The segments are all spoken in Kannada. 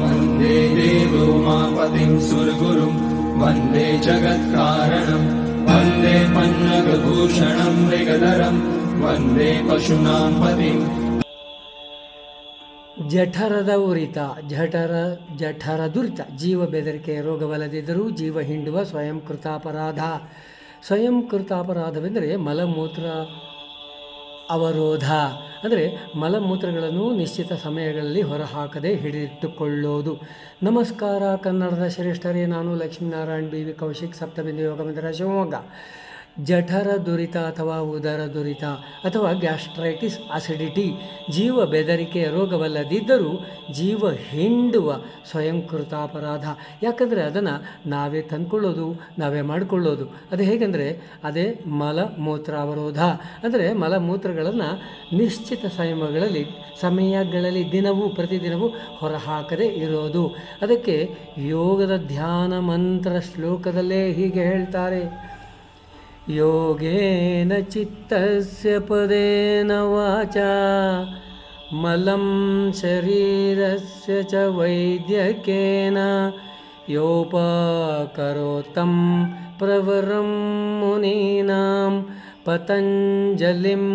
वन्दे देवोमापतिं सुरगुरुं वन्दे जगत्कारणम् वन्दे पन्नगभूषणं मृगधरं वन्दे पशूनां पतिम् ಜಠರದ ಉರಿತ ಜಠರ ಜಠರ ದುರಿತ ಜೀವ ಬೆದರಿಕೆ ರೋಗವಲ್ಲದಿದ್ದರೂ ಜೀವ ಹಿಂಡುವ ಸ್ವಯಂ ಕೃತಾಪರಾಧ ಸ್ವಯಂ ಕೃತಾಪರಾಧವೆಂದರೆ ಮಲಮೂತ್ರ ಅವರೋಧ. ಅಂದರೆ ಮಲಮೂತ್ರಗಳನ್ನು ನಿಶ್ಚಿತ ಸಮಯಗಳಲ್ಲಿ ಹೊರಹಾಕದೆ ಹಿಡಿದಿಟ್ಟುಕೊಳ್ಳೋದು. ನಮಸ್ಕಾರ, ಕನ್ನಡದ ಶ್ರೇಷ್ಠರೇ, ನಾನು ಲಕ್ಷ್ಮೀನಾರಾಯಣ್, ಬಿ ವಿ ಕೌಶಿಕ್, ಸಪ್ತಬಿಂದು ಯೋಗ ಮಂದಿರ ಶಿವಮೊಗ್ಗ. ಜಠರ ದುರಿತ ಅಥವಾ ಉದರ ದುರಿತ ಅಥವಾ ಗ್ಯಾಸ್ಟ್ರೈಟಿಸ್ ಆಸಿಡಿಟಿ ಜೀವ ಬೆದರಿಕೆಯ ರೋಗವಲ್ಲದಿದ್ದರೂ ಜೀವ ಹಿಂಡುವ ಸ್ವಯಂಕೃತ ಅಪರಾಧ. ಯಾಕಂದರೆ ಅದನ್ನು ನಾವೇ ತಂದ್ಕೊಳ್ಳೋದು, ನಾವೇ ಮಾಡಿಕೊಳ್ಳೋದು. ಅದು ಹೇಗೆಂದರೆ ಅದೇ ಮಲಮೂತ್ರ ಅವರೋಧ ಅಂದರೆ ಮಲಮೂತ್ರಗಳನ್ನು ನಿಶ್ಚಿತ ಸಮಯಗಳಲ್ಲಿ ಸಮಯಗಳಲ್ಲಿ ದಿನವೂ ಪ್ರತಿದಿನವೂ ಹೊರಹಾಕದೇ ಇರೋದು. ಅದಕ್ಕೆ ಯೋಗದ ಧ್ಯಾನ ಮಂತ್ರ ಶ್ಲೋಕದಲ್ಲೇ ಹೀಗೆ ಹೇಳ್ತಾರೆ. ಯೋಗೇನ ಚಿತ್ತಸ್ಯ ಪದೇನ ವಾಚ ಮಲಂ ಶರೀರಸ್ಯ ಚ ವೈದ್ಯಕೇನ ಯೋಪಕರೋತ್ತಂ ಪ್ರವರಂ ಮುನೀನಾಂ ಪತಂಜಲಿಂ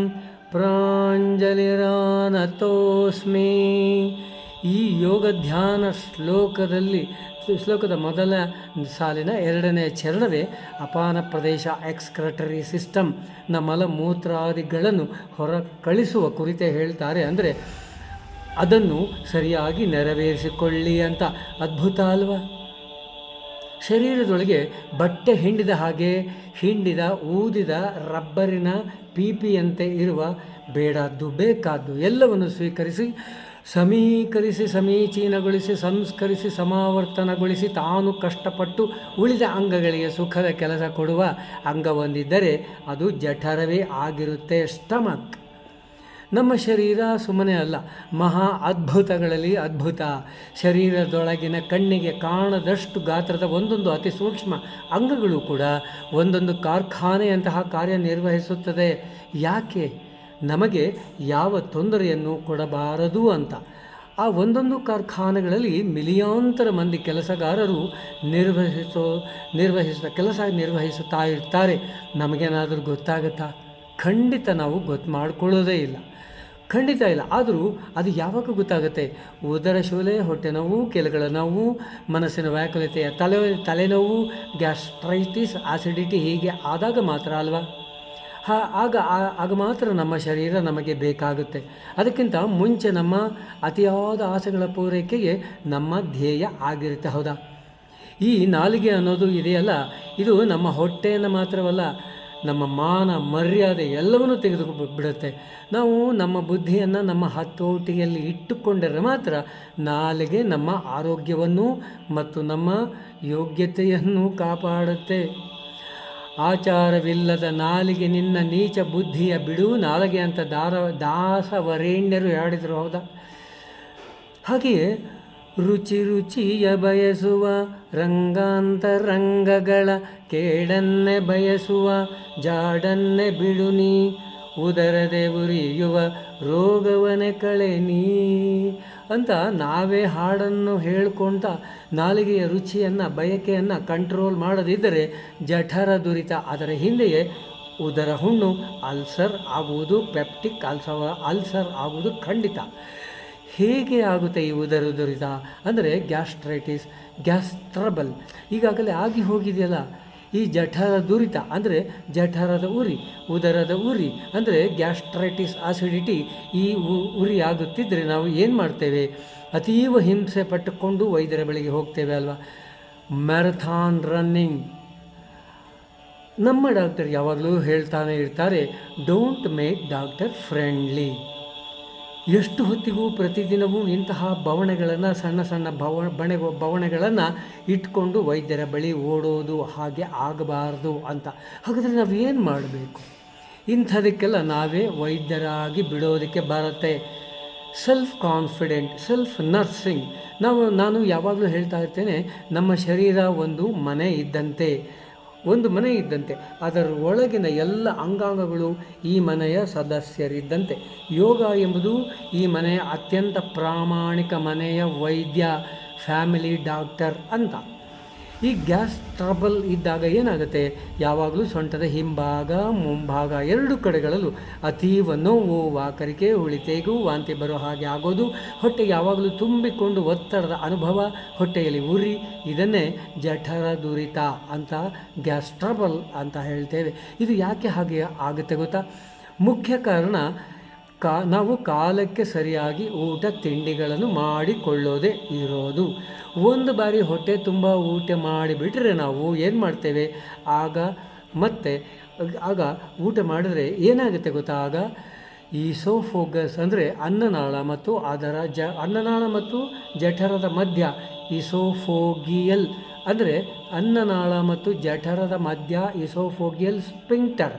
ಪ್ರಾಂಜಲಿರಾನತೋಸ್ಮಿ ಈ ಯೋಗ ಧ್ಯಾನ ಶ್ಲೋಕದಲ್ಲಿ ಶ್ಲೋಕದ ಮೊದಲ ಸಾಲಿನ ಎರಡನೇ ಚರಣವೇ ಅಪಾನ ಪ್ರದೇಶ ಎಕ್ಸ್ಕ್ರಟರಿ ಸಿಸ್ಟಮ್ನ ಮಲಮೂತ್ರಾದಿಗಳನ್ನು ಹೊರ ಕಳಿಸುವ ಕುರಿತೇ ಹೇಳ್ತಾರೆ ಅಂದರೆ, ಅದನ್ನು ಸರಿಯಾಗಿ ನೆರವೇರಿಸಿಕೊಳ್ಳಿ ಅಂತ ಅದ್ಭುತ ಅಲ್ವಾ? ಶರೀರದೊಳಗೆ ಬಟ್ಟೆ ಹಿಂಡಿದ ಹಾಗೆ ಹಿಂಡಿದ ಊದಿದ ರಬ್ಬರಿನ ಪೀಪಿಯಂತೆ ಇರುವ ಬೇಡಾದ್ದು ಬೇಕಾದ್ದು ಎಲ್ಲವನ್ನು ಸ್ವೀಕರಿಸಿ ಸಮೀಕರಿಸಿ, ಸಮೀಚೀನಗೊಳಿಸಿ, ಸಂಸ್ಕರಿಸಿ, ಸಮಾವರ್ತನಗೊಳಿಸಿ ತಾನು ಕಷ್ಟಪಟ್ಟು ಉಳಿದ ಅಂಗಗಳಿಗೆ ಸುಖದ ಕೆಲಸ ಕೊಡುವ ಅಂಗ ಹೊಂದಿದ್ದರೆ ಅದು ಜಠರವೇ ಆಗಿರುತ್ತೆ ಸ್ಟಮಕ್. ನಮ್ಮ ಶರೀರ ಸುಮ್ಮನೆ ಅಲ್ಲ, ಮಹಾ ಅದ್ಭುತಗಳಲ್ಲಿ ಅದ್ಭುತ. ಶರೀರದೊಳಗಿನ ಕಣ್ಣಿಗೆ ಕಾಣದಷ್ಟು ಗಾತ್ರದ ಒಂದೊಂದು ಅತಿ ಸೂಕ್ಷ್ಮ ಅಂಗಗಳು ಕೂಡ ಒಂದೊಂದು ಕಾರ್ಖಾನೆಯಂತಹ ಕಾರ್ಯನಿರ್ವಹಿಸುತ್ತದೆ. ಯಾಕೆ? ನಮಗೆ ಯಾವ ತೊಂದರೆಯನ್ನು ಕೊಡಬಾರದು ಅಂತ. ಆ ಒಂದೊಂದು ಕಾರ್ಖಾನೆಗಳಲ್ಲಿ ಮಿಲಿಯಾಂತರ ಮಂದಿ ಕೆಲಸಗಾರರು ನಿರ್ವಹಿಸೋ ನಿರ್ವಹಿಸ ಕೆಲಸ ನಿರ್ವಹಿಸುತ್ತಾ ಇರ್ತಾರೆ. ನಮಗೇನಾದರೂ ಗೊತ್ತಾಗುತ್ತಾ? ಖಂಡಿತ ನಾವು ಗೊತ್ತು ಮಾಡಿಕೊಳ್ಳೋದೇ ಇಲ್ಲ. ಖಂಡಿತ ಇಲ್ಲ. ಆದರೂ ಅದು ಯಾವಾಗ ಗೊತ್ತಾಗುತ್ತೆ. ಉದರ ಶೋಲೆ, ಹೊಟ್ಟೆ ನೋವು, ಕೆಲಗಳ ನೋವು, ಮನಸ್ಸಿನ ವ್ಯಾಕುಲತೆಯ ತಲೆ, ತಲೆನೋವು, ಗ್ಯಾಸ್ಟ್ರೈಟಿಸ್, ಆಸಿಡಿಟಿ ಹೀಗೆ ಆದಾಗ ಮಾತ್ರ ಅಲ್ವಾ? ಹಾ, ಆಗ ಆಗ ಮಾತ್ರ ನಮ್ಮ ಶರೀರ ನಮಗೆ ಬೇಕಾಗುತ್ತೆ. ಅದಕ್ಕಿಂತ ಮುಂಚೆ ನಮ್ಮ ಅತಿಯಾದ ಆಸೆಗಳ ಪೂರೈಕೆಗೆ ನಮ್ಮ ಧ್ಯೇಯ ಆಗಿರುತ್ತೆ, ಹೌದಾ? ಈ ನಾಲಿಗೆ ಅನ್ನೋದು ಇದೆಯಲ್ಲ, ಇದು ನಮ್ಮ ಹೊಟ್ಟೆಯನ್ನು ಮಾತ್ರವಲ್ಲ, ನಮ್ಮ ಮಾನ, ಮರ್ಯಾದೆ ಎಲ್ಲವನ್ನೂ ತೆಗೆದು ಬಿಡುತ್ತೆ ನಾವು ನಮ್ಮ ಬುದ್ಧಿಯನ್ನು ನಮ್ಮ ಹತೋಟಿಯಲ್ಲಿ ಇಟ್ಟುಕೊಂಡರೆ ಮಾತ್ರ ನಾಲಿಗೆ ನಮ್ಮ ಆರೋಗ್ಯವನ್ನು ಮತ್ತು ನಮ್ಮ ಯೋಗ್ಯತೆಯನ್ನು ಕಾಪಾಡುತ್ತೆ. ಆಚಾರವಿಲ್ಲದ ನಾಲಿಗೆ ನಿನ್ನ ನೀಚ ಬುದ್ಧಿಯ ಬಿಡು, ನಾಲಿಗೆ ಅಂತ ದಾರ, ದಾಸವರೇಣ್ಯರು ಹೇಳಿದರು ಹೌದಾ? ಹಾಗೆಯೇ ರುಚಿ ರುಚಿಯ ಬಯಸುವ ರಂಗಾಂತರಂಗಗಳ ಕೇಡನ್ನೇ ಬಯಸುವ ಜಾಡನ್ನೇ ಬಿಡು ನೀ, ಉದರದೆ ಉರಿಯುವ ರೋಗವನೆ ಕಳೆ ನೀ. ಅಂತ ನಾವೇ ಹಾಡನ್ನು ಹೇಳ್ಕೊಳ್ತಾ ನಾಲಿಗೆಯ ರುಚಿಯನ್ನು, ಬಯಕೆಯನ್ನು ಕಂಟ್ರೋಲ್ ಮಾಡದಿದ್ದರೆ ಜಠರ ದುರಿತ. ಅದರ ಹಿಂದೆಯೇ ಉದರ ಹುಣ್ಣು, ಅಲ್ಸರ್ ಆಗುವುದು ಪೆಪ್ಟಿಕ್ ಅಲ್ಸವ, ಅಲ್ಸರ್ ಆಗುವುದು ಖಂಡಿತ. ಹೇಗೆ ಆಗುತ್ತೆ ಈ ಉದರ ದುರಿತ? ಅಂದರೆ ಗ್ಯಾಸ್ಟ್ರೈಟಿಸ್ ಗ್ಯಾಸ್ ಟ್ರಬಲ್ ಈಗಾಗಲೇ ಆಗಿ ಹೋಗಿದೆಯಲ್ಲ? ಈ ಜಠರ ದುರಿತ ಅಂದರೆ ಜಠರದ ಉರಿ, ಉದರದ ಉರಿ ಅಂದರೆ ಗ್ಯಾಸ್ಟ್ರೈಟಿಸ್, ಆಸಿಡಿಟಿ ಈ ಉರಿ ಆಗುತ್ತಿದ್ದರೆ ನಾವು ಏನು ಮಾಡ್ತೇವೆ? ಅತೀವ ಹಿಂಸೆ ಪಟ್ಟುಕೊಂಡು ವೈದ್ಯರ ಬಳಿಗೆ ಹೋಗ್ತೇವೆ ಅಲ್ವಾ? Marathon running. ನಮ್ಮ ಡಾಕ್ಟರ್ ಯಾವಾಗಲೂ ಹೇಳ್ತಾನೆ ಇರ್ತಾರೆ ಡೋಂಟ್ ಮೇಕ್ ಡಾಕ್ಟರ್ ಫ್ರೆಂಡ್ಲಿ ಎಷ್ಟು ಹೊತ್ತಿಗೂ ಪ್ರತಿದಿನವೂ ಇಂತಹ ಬವಣೆಗಳನ್ನು, ಸಣ್ಣ ಸಣ್ಣ ಬವ, ಬಣೆ, ಬವಣೆಗಳನ್ನು ಇಟ್ಕೊಂಡು ವೈದ್ಯರ ಬಳಿ ಓಡೋದು ಹಾಗೆ ಆಗಬಾರ್ದು ಅಂತ. ಹಾಗಾದರೆ ನಾವು ಏನು ಮಾಡಬೇಕು? ಇಂಥದಕ್ಕೆಲ್ಲ ನಾವೇ ವೈದ್ಯರಾಗಿ ಬಿಡೋದಕ್ಕೆ ಬರುತ್ತೆ. ಸೆಲ್ಫ್ ಕಾನ್ಫಿಡೆಂಟ್ ಸೆಲ್ಫ್ ನರ್ಸಿಂಗ್ ನಾವು, ನಾನು ಯಾವಾಗಲೂ ಹೇಳ್ತಾ ಇರ್ತೇನೆ, ನಮ್ಮ ಶರೀರ ಒಂದು ಮನೆ ಇದ್ದಂತೆ. ಒಂದು ಮನೆ ಇದ್ದಂತೆ. ಅದರ ಒಳಗಿನ ಎಲ್ಲ ಅಂಗಾಂಗಗಳು ಈ ಮನೆಯ ಸದಸ್ಯರಿದ್ದಂತೆ. ಯೋಗ ಎಂಬುದು ಈ ಮನೆಯ ಅತ್ಯಂತ ಪ್ರಾಮಾಣಿಕ ಮನೆಯ ವೈದ್ಯ, ಫ್ಯಾಮಿಲಿ ಡಾಕ್ಟರ್ ಅಂತ. ಈ ಗ್ಯಾಸ್ ಟ್ರಬಲ್ ಇದ್ದಾಗ ಏನಾಗುತ್ತೆ? ಯಾವಾಗಲೂ ಸೊಂಟದ ಹಿಂಭಾಗ, ಮುಂಭಾಗ ಎರಡು ಕಡೆಗಳಲ್ಲೂ ಅತೀವ ನೋವು, ವಾಕರಿಕೆ ಉಳಿತೆಗೂ ವಾಂತಿ ಬರೋ ಹಾಗೆ ಆಗೋದು. ಹೊಟ್ಟೆ ಯಾವಾಗಲೂ ತುಂಬಿಕೊಂಡು ಒತ್ತಡದ ಅನುಭವ, ಹೊಟ್ಟೆಯಲ್ಲಿ ಉರಿ, ಇದನ್ನೇ ಜಠರ ದುರಿತ ಅಂತ ಗ್ಯಾಸ್ ಟ್ರಬಲ್ ಅಂತ ಹೇಳ್ತೇವೆ. ಇದು ಯಾಕೆ ಹಾಗೆ ಆಗುತ್ತೆ ಗೊತ್ತಾ? ಮುಖ್ಯ ಕಾರಣ ಕಾ, ನಾವು ಕಾಲಕ್ಕೆ ಸರಿಯಾಗಿ ಊಟ ತಿಂಡಿಗಳನ್ನು ಮಾಡಿಕೊಳ್ಳೋದೇ ಇರೋದು. ಒಂದು ಬಾರಿ ಹೊಟ್ಟೆ ತುಂಬ ಊಟ ಮಾಡಿಬಿಟ್ರೆ ನಾವು ಏನು ಮಾಡ್ತೇವೆ? ಆಗ ಮತ್ತೆ, ಆಗ ಊಟ ಮಾಡಿದ್ರೆ ಏನಾಗುತ್ತೆ ಗೊತ್ತಾ? ಆಗ ಈಸೋಫೋಗಸ್ ಅಂದರೆ ಅನ್ನನಾಳ ಮತ್ತು ಅದರ ಜ, ಅನ್ನನಾಳ ಮತ್ತು ಜಠರದ ಮಧ್ಯ ಈಸೋಫೋಗಿಯಲ್ ಅಂದರೆ ಅನ್ನನಾಳ ಮತ್ತು ಜಠರದ ಮಧ್ಯ ಇಸೋಫೋಗಿಯಲ್ ಸ್ಪಿಂಕ್ಟರ್,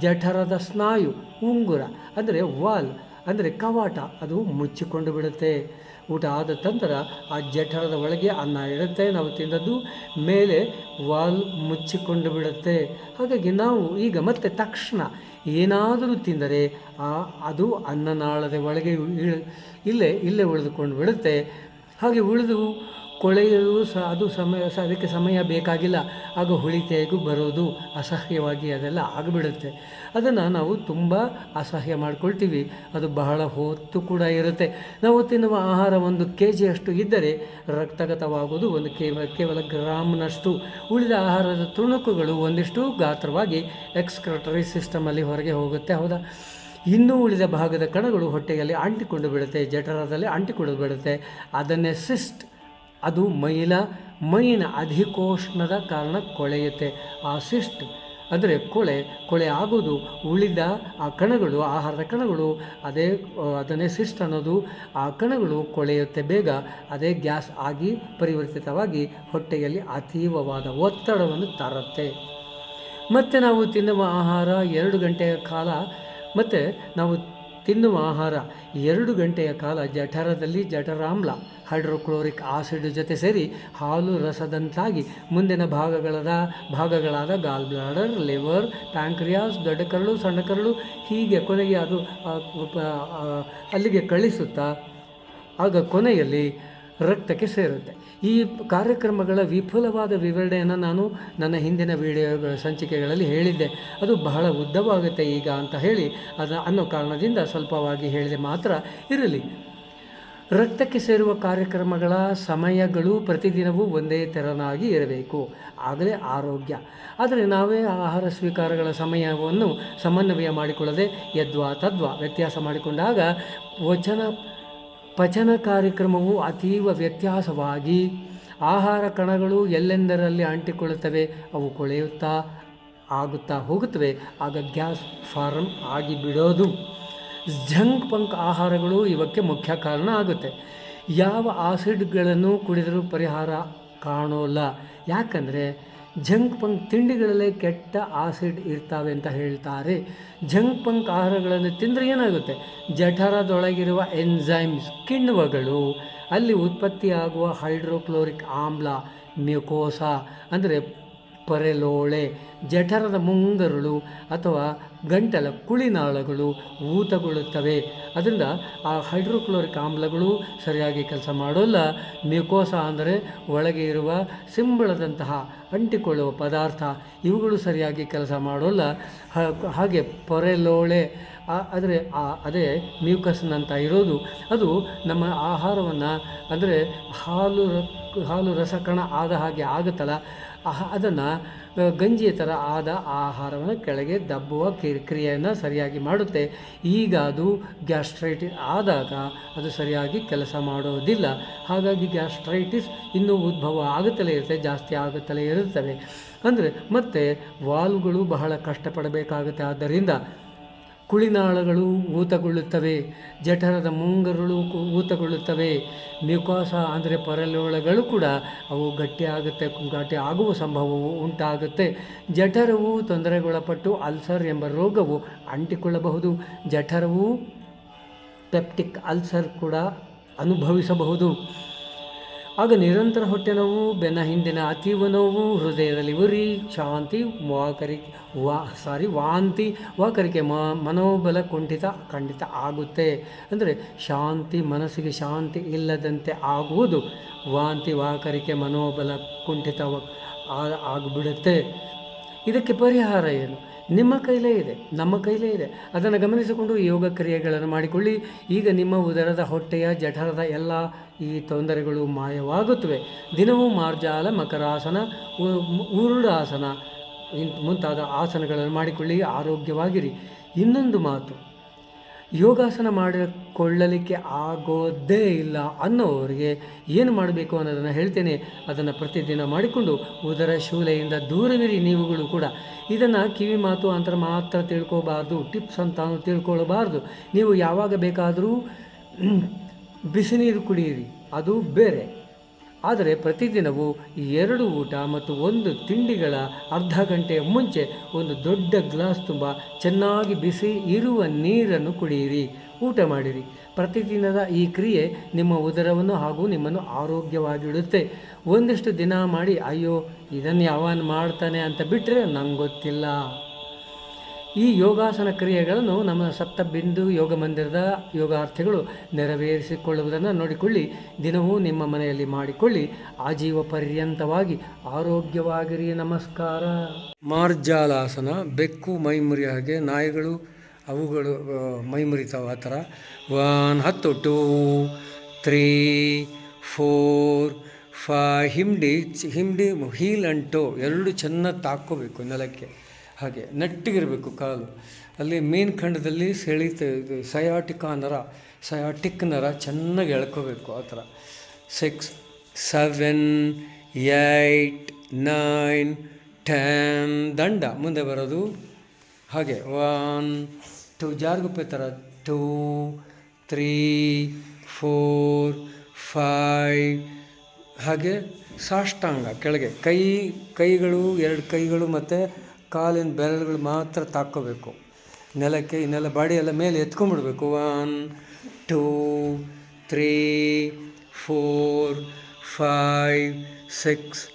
ಜಠರದ ಸ್ನಾಯು, ಉಂಗುರ, ಅಂದರೆ ವಾಲ್, ಅಂದರೆ ಕವಾಟ, ಅದು ಮುಚ್ಚಿಕೊಂಡು ಬಿಡುತ್ತೆ. ಊಟ ಆದ ನಂತರ ಆ ಜಠರದ ಒಳಗೆ ಅನ್ನ ಇರುತ್ತೆ ನಾವು ತಿಂದದ್ದು ಮೇಲೆ ವಾಲ್ ಮುಚ್ಚಿಕೊಂಡು ಬಿಡುತ್ತೆ. ಹಾಗಾಗಿ ನಾವು ಈಗ ಮತ್ತೆ ತಕ್ಷಣ ಏನಾದರೂ ತಿಂದರೆ ಆ, ಅದು ಅನ್ನನಾಳದ ಒಳಗೆ ಇಳ್- ಇಲ್ಲೇ ಇಲ್ಲೇ ಉಳಿದುಕೊಂಡು ಬಿಡುತ್ತೆ. ಹಾಗೆ ಉಳಿದು ಕೊಳೆಯಲು ಸಹ ಅದು ಸಮಯ, ಸ, ಅದಕ್ಕೆ ಸಮಯ ಬೇಕಾಗಿಲ್ಲ. ಆಗ ಹುಳಿತೆಗೂ ಬರೋದು ಅಸಹ್ಯವಾಗಿ ಅದೆಲ್ಲ ಆಗಿಬಿಡುತ್ತೆ. ಅದನ್ನು ನಾವು ತುಂಬ ಅಸಹ್ಯ ಮಾಡ್ಕೊಳ್ತೀವಿ. ಅದು ಬಹಳ ಹೊತ್ತು ಕೂಡ ಇರುತ್ತೆ. ನಾವು ತಿನ್ನುವ ಆಹಾರ ಒಂದು ಕೆ ಜಿಯಷ್ಟು ಇದ್ದರೆ ರಕ್ತಗತವಾಗುವುದು ಒಂದು ಕೇವಲ ಕೇವಲ ಗ್ರಾಮ್ನಷ್ಟು. ಉಳಿದ ಆಹಾರದ ತುಣುಕುಗಳು ಒಂದಿಷ್ಟು ಗಾತ್ರವಾಗಿ ಎಕ್ಸ್ಕ್ರಟರಿ ಸಿಸ್ಟಮಲ್ಲಿ ಹೊರಗೆ ಹೋಗುತ್ತೆ. ಹೌದಾ? ಇನ್ನೂ ಉಳಿದ ಭಾಗದ ಕಣಗಳು ಹೊಟ್ಟೆಯಲ್ಲಿ ಅಂಟಿಕೊಂಡು ಬಿಡುತ್ತೆ. ಜಠರದಲ್ಲಿ ಅಂಟಿಕೊಂಡು ಬಿಡುತ್ತೆ. ಅದನ್ನೇ ಸಿಸ್ಟ್ ಅದು ಮೈಲ ಮೈನ ಅಧಿಕೋಷ್ಣದ ಕಾರಣ ಕೊಳೆಯುತ್ತೆ. ಆ ಸಿಸ್ಟ್, ಅಂದರೆ ಕೊಳೆ ಕೊಳೆ ಆಗೋದು, ಉಳಿದ ಆ ಕಣಗಳು, ಆಹಾರದ ಕಣಗಳು, ಅದೇ, ಅದನ್ನೇ ಸಿಸ್ಟ್ ಅನ್ನೋದು, ಆ ಕಣಗಳು ಕೊಳೆಯುತ್ತೆ ಬೇಗ. ಅದೇ ಗ್ಯಾಸ್ ಆಗಿ ಪರಿವರ್ತಿತವಾಗಿ ಹೊಟ್ಟೆಯಲ್ಲಿ ಅತೀವವಾದ ಒತ್ತಡವನ್ನು ತರುತ್ತೆ. ಮತ್ತು ನಾವು ತಿನ್ನುವ ಆಹಾರ ಎರಡು ಗಂಟೆಯ ಕಾಲ, ಮತ್ತು ನಾವು ತಿನ್ನುವ ಆಹಾರ ಎರಡು ಗಂಟೆಯ ಕಾಲ ಜಠರದಲ್ಲಿ ಜಠರಾಮ್ಲ, ಹೈಡ್ರೋಕ್ಲೋರಿಕ್ ಆಸಿಡ್ ಜೊತೆ ಸೇರಿ ಹಾಲು ರಸದಂತಾಗಿ ಮುಂದಿನ ಭಾಗಗಳಾದ ಭಾಗಗಳಾದ ಗಾಲ್ ಬ್ಲಾಡರ್ ಲಿವರ್ ಪ್ಯಾಂಕ್ರಿಯಾಸ್ ದೊಡ್ಡ ಕರಳು ಸಣ್ಣ ಕರಳು ಹೀಗೆ ಕೊನೆಗೆ ಅದು ಅಲ್ಲಿಗೆ ಕಳಿಸುತ್ತಾ, ಆಗ ಕೊನೆಯಲ್ಲಿ ರಕ್ತಕ್ಕೆ ಸೇರುತ್ತೆ. ಈ ಕಾರ್ಯಕ್ರಮಗಳ ವಿಫುಲವಾದ ವಿವರಣೆಯನ್ನು ನಾನು ನನ್ನ ಹಿಂದಿನ ವಿಡಿಯೋ ಸಂಚಿಕೆಗಳಲ್ಲಿ ಹೇಳಿದ್ದೆ. ಅದು ಬಹಳ ಉದ್ದವಾಗುತ್ತೆ ಈಗ ಅಂತ ಹೇಳಿ ಅದು ಅನ್ನೋ ಕಾರಣದಿಂದ ಸ್ವಲ್ಪವಾಗಿ ಹೇಳಿದೆ ಮಾತ್ರ ಇರಲಿ. ರಕ್ತಕ್ಕೆ ಸೇರುವ ಕಾರ್ಯಕ್ರಮಗಳ ಸಮಯಗಳು ಪ್ರತಿದಿನವೂ ಒಂದೇ ತೆರನಾಗಿ ಇರಬೇಕು. ಆಗಲೇ ಆರೋಗ್ಯ. ಆದರೆ ನಾವೇ ಆಹಾರ ಸ್ವೀಕಾರಗಳ ಸಮಯವನ್ನು ಸಮನ್ವಯ ಮಾಡಿಕೊಳ್ಳದೆ ಯದ್ವಾ ತದ್ವಾ ವ್ಯತ್ಯಾಸ ಮಾಡಿಕೊಂಡಾಗ ವಚನ ಪಚನ ಕಾರ್ಯಕ್ರಮವು ಅತೀವ ವ್ಯತ್ಯಾಸವಾಗಿ ಆಹಾರ ಕಣಗಳು ಎಲ್ಲೆಂದರಲ್ಲಿ ಅಂಟಿಕೊಳ್ಳುತ್ತವೆ, ಅವು ಕೊಳೆಯುತ್ತಾ ಆಗುತ್ತಾ ಹೋಗುತ್ತವೆ. ಆಗ ಗ್ಯಾಸ್ ಫಾರ್ಮ್ ಆಗಿ ಬಿಡೋದು ಜಂಕ್ ಪಂಕ್ ಆಹಾರಗಳು ಇವಕ್ಕೆ ಮುಖ್ಯ ಕಾರಣ ಆಗುತ್ತೆ. ಯಾವ ಆಸಿಡ್ಗಳನ್ನು ಕುಡಿದರೂ ಪರಿಹಾರ ಕಾಣೋಲ್ಲ. ಯಾಕಂದರೆ ಜಂಕ್ ಪಂಕ್ ತಿಂಡಿಗಳಲ್ಲೇ ಕೆಟ್ಟ ಆಸಿಡ್ ಇರ್ತಾವೆ ಅಂತ ಹೇಳ್ತಾರೆ. ಜಂಕ್ ಪಂಕ್ ಆಹಾರಗಳನ್ನು ತಿಂದರೆ ಏನಾಗುತ್ತೆ? ಜಠರದೊಳಗಿರುವ ಎನ್ಝೈಮ್ಸ್ ಕಿಣ್ವಗಳು, ಅಲ್ಲಿ ಉತ್ಪತ್ತಿಯಾಗುವ ಹೈಡ್ರೋಕ್ಲೋರಿಕ್ ಆಮ್ಲ, ಮ್ಯುಕೋಸ, ಅಂದರೆ ಪರೆಲೋಳೆ, ಜಠರದ ಮುಂಗರುಳು ಅಥವಾ ಗಂಟಲ ಕುಳಿನಾಳಗಳು ಊತಗೊಳ್ಳುತ್ತವೆ. ಅದರಿಂದ ಆ ಹೈಡ್ರೋಕ್ಲೋರಿಕ್ ಆಮ್ಲಗಳು ಸರಿಯಾಗಿ ಕೆಲಸ ಮಾಡೋಲ್ಲ. ಮ್ಯೂಕೋಸ ಅಂದರೆ ಒಳಗೆ ಇರುವ ಸಿಂಬಳದಂತಹ ಅಂಟಿಕೊಳ್ಳುವ ಪದಾರ್ಥ. ಇವುಗಳು ಸರಿಯಾಗಿ ಕೆಲಸ ಮಾಡೋಲ್ಲ. ಹಾಗೆ ಪೊರೆಲೋಳೆ ಆದರೆ ಅದೇ ಮ್ಯೂಕಸ್ನಂತ ಇರೋದು. ಅದು ನಮ್ಮ ಆಹಾರವನ್ನು, ಅಂದರೆ ಹಾಲು ಹಾಲು ರಸಕಣ ಆದ ಹಾಗೆ ಆಗುತ್ತಲ್ಲ. ಅದನ್ನು ಗಂಜಿಯ ಥರ ಆದ ಆಹಾರವನ್ನು ಕೆಳಗೆ ದಬ್ಬುವ ಕ್ರಿಯೆಯನ್ನು ಸರಿಯಾಗಿ ಮಾಡುತ್ತೆ. ಈಗ ಅದು ಗ್ಯಾಸ್ಟ್ರೈಟಿಸ್ ಆದಾಗ ಅದು ಸರಿಯಾಗಿ ಕೆಲಸ ಮಾಡೋದಿಲ್ಲ. ಹಾಗಾಗಿ ಗ್ಯಾಸ್ಟ್ರೈಟಿಸ್ ಇನ್ನೂ ಉದ್ಭವ ಆಗುತ್ತಲೇ ಇರುತ್ತೆ, ಜಾಸ್ತಿ ಆಗುತ್ತಲೇ ಇರುತ್ತವೆ. ಅಂದರೆ ಮತ್ತು ವಾಲ್ಗಳು ಬಹಳ ಕಷ್ಟಪಡಬೇಕಾಗುತ್ತೆ. ಆದ್ದರಿಂದ ಕುಳಿನಾಳಗಳು ಊತಗೊಳ್ಳುತ್ತವೆ, ಜಠರದ ಮುಂಗರುಗಳು ಊತಗೊಳ್ಳುತ್ತವೆ. ಮ್ಯುಕಾಸ ಅಂದರೆ ಪರಲೋಳಗಳು ಕೂಡ ಅವು ಗಟ್ಟಿಯಾಗುತ್ತೆ, ಗಟ್ಟಿ ಆಗುವ ಸಂಭವವು ಉಂಟಾಗುತ್ತೆ. ಜಠರವು ತೊಂದರೆಗೊಳಪಟ್ಟು ಅಲ್ಸರ್ ಎಂಬ ರೋಗವು ಅಂಟಿಕೊಳ್ಳಬಹುದು. ಜಠರವು ಪೆಪ್ಟಿಕ್ ಅಲ್ಸರ್ ಕೂಡ ಅನುಭವಿಸಬಹುದು. ಆಗ ನಿರಂತರ ಹೊಟ್ಟೆ ನೋವು, ಬೆನ್ನ ಹಿಂದಿನ ಅತೀವ ನೋವು, ಹೃದಯದಲ್ಲಿ ಉರಿ, ಶಾಂತಿ, ವಾಕರಿ, ವಾ, ಸಾರಿ, ವಾಂತಿ, ವಾಕರಿಕೆ ಮನೋಬಲ ಕುಂಠಿತ, ಖಂಡಿತ ಆಗುತ್ತೆ. ಅಂದರೆ ಶಾಂತಿ, ಮನಸ್ಸಿಗೆ ಶಾಂತಿ ಇಲ್ಲದಂತೆ ಆಗುವುದು. ವಾಂತಿ, ವಾಕರಿಕೆ, ಮನೋಬಲ ಕುಂಠಿತ ಆಗಿಬಿಡುತ್ತೆ. ಇದಕ್ಕೆ ಪರಿಹಾರ ಏನು? ನಿಮ್ಮ ಕೈಲೇ ಇದೆ, ನಮ್ಮ ಕೈಲೇ ಇದೆ. ಅದನ್ನು ಗಮನಿಸಿಕೊಂಡು ಯೋಗ ಕ್ರಿಯೆಗಳನ್ನು ಮಾಡಿಕೊಳ್ಳಿ. ಈಗ ನಿಮ್ಮ ಉದರದ ಹೊಟ್ಟೆಯ ಜಠರದ ಎಲ್ಲ ಈ ತೊಂದರೆಗಳು ಮಾಯವಾಗುತ್ತವೆ. ದಿನವೂ ಮಾರ್ಜಾಲ ಮಕರಾಸನ, ಉ- ಉರುಳಾಸನ, ಇನ್- ಮುಂತಾದ ಆಸನಗಳನ್ನು ಮಾಡಿಕೊಳ್ಳಿ. ಆರೋಗ್ಯವಾಗಿರಿ. ಇನ್ನೊಂದು ಮಾತು ಯೋಗಾಸನ ಮಾಡಿಕೊಳ್ಳಲಿಕ್ಕೆ ಆಗೋದೇ ಇಲ್ಲ ಅನ್ನೋವರಿಗೆ ಏನು ಮಾಡಬೇಕು ಅನ್ನೋದನ್ನು ಹೇಳ್ತೇನೆ. ಅದನ್ನು ಪ್ರತಿದಿನ ಮಾಡಿಕೊಂಡು ಉದರ ಶೂಲೆಯಿಂದ ದೂರವಿರಿ ನೀವುಗಳು ಕೂಡ. ಇದನ್ನು ಕಿವಿ, ಮಾತು ಅಂತ ಮಾತ್ರ ತಿಳ್ಕೋಬಾರ್ದು, ಟಿಪ್ಸ್ ಅಂತ ತಿಳ್ಕೊಳ್ಳಬಾರ್ದು ನೀವು ಯಾವಾಗ ಬೇಕಾದರೂ ಬಿಸಿನೀರು ಕುಡಿಯಿರಿ. ಅದು ಬೇರೆ. ಆದರೆ ಪ್ರತಿದಿನವೂ ಎರಡು ಊಟ ಮತ್ತು ಒಂದು ತಿಂಡಿಗಳ ಅರ್ಧ ಗಂಟೆಯ ಮುಂಚೆ ಒಂದು ದೊಡ್ಡ ಗ್ಲಾಸ್ ತುಂಬ ಚೆನ್ನಾಗಿ ಬಿಸಿ ಇರುವ ನೀರನ್ನು ಕುಡಿಯಿರಿ. ಊಟ ಮಾಡಿರಿ. ಪ್ರತಿದಿನದ ಈ ಕ್ರಿಯೆ ನಿಮ್ಮ ಉದರವನ್ನು ಹಾಗೂ ನಿಮ್ಮನ್ನು ಆರೋಗ್ಯವಾಗಿಡುತ್ತೆ. ಒಂದಿಷ್ಟು ದಿನ ಮಾಡಿ, ಅಯ್ಯೋ, ಇದನ್ನು ಯಾವನ್ ಮಾಡ್ತಾನೆ? ಅಂತ ಬಿಟ್ಟರೆ ನಂಗೆ ಗೊತ್ತಿಲ್ಲ ಈ ಯೋಗಾಸನ ಕ್ರಿಯೆಗಳನ್ನು ನಮ್ಮ ಸಪ್ತಬಿಂದು ಯೋಗ ಮಂದಿರದ ಯೋಗಾರ್ಥಿಗಳು ನೆರವೇರಿಸಿಕೊಳ್ಳುವುದನ್ನು ನೋಡಿಕೊಳ್ಳಿ. ದಿನವೂ ನಿಮ್ಮ ಮನೆಯಲ್ಲಿ ಮಾಡಿಕೊಳ್ಳಿ. ಆಜೀವ ಪರ್ಯಂತವಾಗಿ ಆರೋಗ್ಯವಾಗಿರಿ. ನಮಸ್ಕಾರ. ಮಾರ್ಜಾಲಾಸನ, ಬೆಕ್ಕು, ಮೈಮುರಿ ಹಾಗೆ ನಾಯಿಗಳು, ಅವುಗಳು ಮೈಮುರಿತಾವ ಆ ಥರ. ಒನ್, ಹತ್ತು, ಟೂ, ತ್ರೀ, ಫೋರ್ ಫೈ ಹಿಂಡಿ ಹಿಂಡಿ, ಹೀಲ್ ಅಂಟು ಎರಡು ಚೆನ್ನಾಗಿ ತಾಕೋಬೇಕು ನೆಲಕ್ಕೆ. ಹಾಗೆ ನೆಟ್ಟಿಗಿರಬೇಕು ಕಾಲು. ಅಲ್ಲಿ ಮೇನ್ ಖಂಡದಲ್ಲಿ ಸೆಳಿತ ಇದು ಸಯಾಟಿಕಾ ನರ, ಸಯಾಟಿಕ್ ನರ ಚೆನ್ನಾಗಿ ಎಳ್ಕೋಬೇಕು ಆ ಥರ. Six seven eight nine ten ದಂಡ ಮುಂದೆ ಬರೋದು ಹಾಗೆ. ಒನ್ ಟು ಜಾರ್ಗುಪ್ಪೆ ಥರ. ಟೂ ತ್ರೀ ಫೋರ್ ಫೈವ್ ಹಾಗೆ ಸಾಷ್ಟಾಂಗ ಕೆಳಗೆ. ಕೈ, ಕೈಗಳು, ಎರಡು ಕೈಗಳು ಮತ್ತು ಕಾಲಿನ ಬೆರಳುಗಳು ಮಾತ್ರ ತಾಕೋಬೇಕು ನೆಲಕ್ಕೆ ಇನ್ನೆಲ್ಲ ಬಾಡಿ ಎಲ್ಲ ಮೇಲೆ ಎತ್ಕೊಂಡ್ಬಿಡ್ಬೇಕು. One, two, three, four, five, six,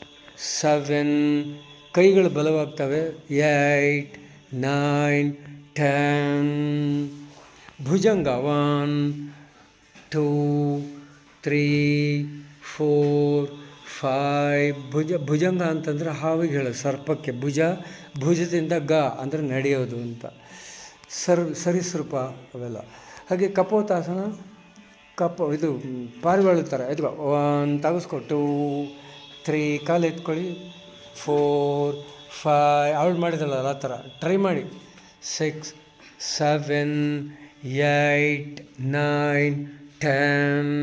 seven ಕೈಗಳು ಬಲವಾಗ್ತವೆ. Eight, nine, ten. Bhujanga. One, two, three, four five ಭುಜ, ಭುಜಂಗ ಅಂತಂದರೆ ಹಾವಿಗೆ ಹೇಳೋದು, ಸರ್ಪಕ್ಕೆ ಭುಜ, ಭುಜದಿಂದ ಗ ಅಂದರೆ ನಡೆಯೋದು ಅಂತ. ಸರ್, ಸರಿಸೃಪ ಅವೆಲ್ಲ. ಹಾಗೆ ಕಪೋತಾಸನ, ಕಪ, ಇದು ಪಾರಿವಾಳ ಥರ ಎತ್ಕೊ ಒನ್ ತಗಸ್ಕೊ, ಟೂ, ತ್ರೀ, ಕಾಲು ಎತ್ಕೊಳ್ಳಿ, ಫೋರ್ ಫೈ ಅವಳು ಮಾಡಿದಲ್ಲ ಆ ಥರ. ಟ್ರೈ ಮಾಡಿ. Six, seven, eight, nine, ten.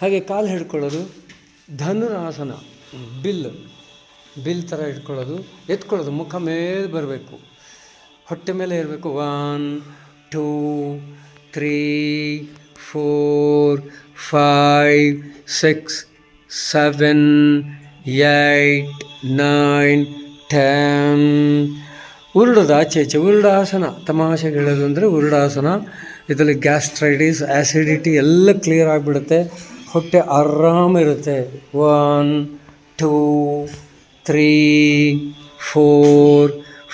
ಹಾಗೆ ಕಾಲು ಹಿಡ್ಕೊಳ್ಳೋದು. ಧನುರಾಸನ, ಬಿಲ್ ಬಿಲ್ ಥರ ಇಟ್ಕೊಳ್ಳೋದು, ಎತ್ಕೊಳ್ಳೋದು, ಮುಖ ಮೇಲೆ ಬರಬೇಕು. ಹೊಟ್ಟೆ ಮೇಲೆ ಇರಬೇಕು. One two three four five six seven eight nine ten ಉರುಳದ ಆಚೆ ಈಚೆ ಉರುಳಾಸನ ತಮಾಷೆಗೆ ಹೇಳೋದು ಅಂದರೆ ಉರುಡಾಸನ. ಇದರಲ್ಲಿ ಗ್ಯಾಸ್ಟ್ರೈಟಿಸ್ ಆ್ಯಸಿಡಿಟಿ ಎಲ್ಲ ಕ್ಲಿಯರ್ ಆಗಿಬಿಡುತ್ತೆ. ಹೊಟ್ಟೆ ಆರಾಮಿರುತ್ತೆ one two three four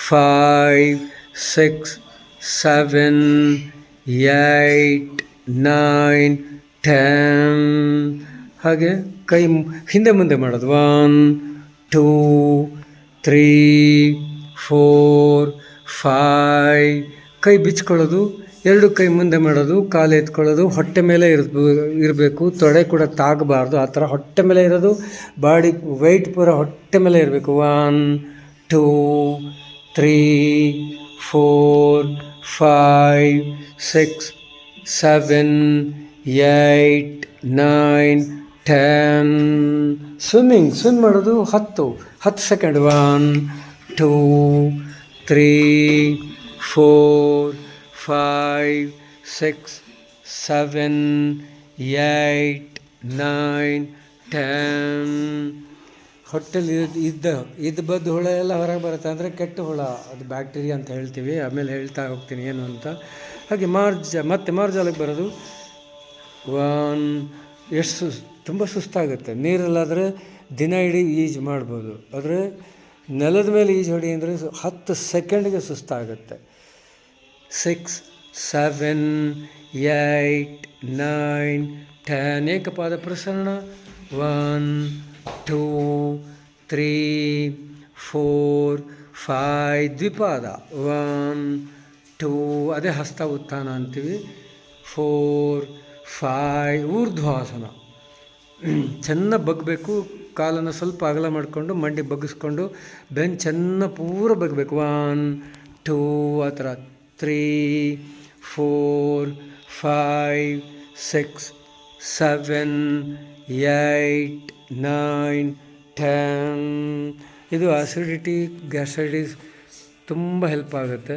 five six seven eight nine ten ಹಾಗೆ ಕೈ ಹಿಂದೆ ಮುಂದೆ ಮಾಡೋದು. One two three four five ಕೈ ಬಿಚ್ಕೊಳ್ಳೋದು. ಎರಡು ಕೈ ಮುಂದೆ ಮಾಡೋದು, ಕಾಲು ಎತ್ಕೊಳ್ಳೋದು, ಹೊಟ್ಟೆ ಮೇಲೆ ಇರ್ಬ ಇರಬೇಕು, ತೊಡೆ ಕೂಡ ತಾಗಬಾರ್ದು, ಆ ಥರ ಹೊಟ್ಟೆ ಮೇಲೆ ಇರೋದು, ಬಾಡಿ ವೆಯ್ಟ್ ಪೂರ ಹೊಟ್ಟೆ ಮೇಲೆ ಇರಬೇಕು. One two three four five six seven eight nine ten swimming swim ಮಾಡೋದು ಹತ್ತು ಹತ್ತು second one two three four five six seven eight, nine ten ಹೊಟ್ಟೆಲಿ ಇದ್ದ ಇದ್ದ ಬದ್ದು ಹುಳ ಎಲ್ಲ ಹೊರಗೆ ಬರುತ್ತೆ. ಅಂದರೆ ಕೆಟ್ಟ ಹುಳ. ಅದು ಬ್ಯಾಕ್ಟೀರಿಯಾ ಅಂತ ಹೇಳ್ತೀವಿ. ಆಮೇಲೆ ಹೇಳ್ತಾ ಹೋಗ್ತೀನಿ ಏನು ಅಂತ. ಹಾಗೆ ಮಾರ್ಜ ಮತ್ತೆ ಮಾರ್ಜಾಲಕ್ಕೆ ಬರೋದು. ಒನ್ ಎಷ್ಟು ತುಂಬ ಸುಸ್ತಾಗುತ್ತೆ. ನೀರಲ್ಲಾದರೆ ದಿನ ಇಡೀ ಈಜು ಮಾಡ್ಬೋದು. ಆದರೆ ನೆಲದ ಮೇಲೆ ಈಜು ಹೊಡಿ ಅಂದರೆ ಹತ್ತು ಸೆಕೆಂಡ್ಗೆ ಸುಸ್ತಾಗುತ್ತೆ. Six, seven, eight, nine, ten. ಏಕಪಾದ ಪ್ರಸರಣ. One, two, three, four five ದ್ವಿಪಾದ. One, two. ಅದೇ ಹಸ್ತ ಉತ್ಥಾನ ಅಂತೀವಿ. ಫೋರ್ ಫೈ ಊರ್ಧ್ವಾಸನ. ಚೆನ್ನಾಗಿ ಬಗ್ಗಬೇಕು. ಕಾಲನ್ನು ಸ್ವಲ್ಪ ಅಗಲ ಮಾಡಿಕೊಂಡು, ಮಂಡಿ ಬಗ್ಗಿಸ್ಕೊಂಡು ಬೆನ್ ಚೆನ್ನ ಪೂರ ಬಗ್ಬೇಕು ಒನ್, ಟೂ, ಆ ಥರ. Three four five six seven eight nine ten ಇದು ಆಸಿಡಿಟಿ ಗ್ಯಾಸ್ಟ್ರೈಟಿಸ್ ತುಂಬ ಹೆಲ್ಪ್ ಆಗುತ್ತೆ.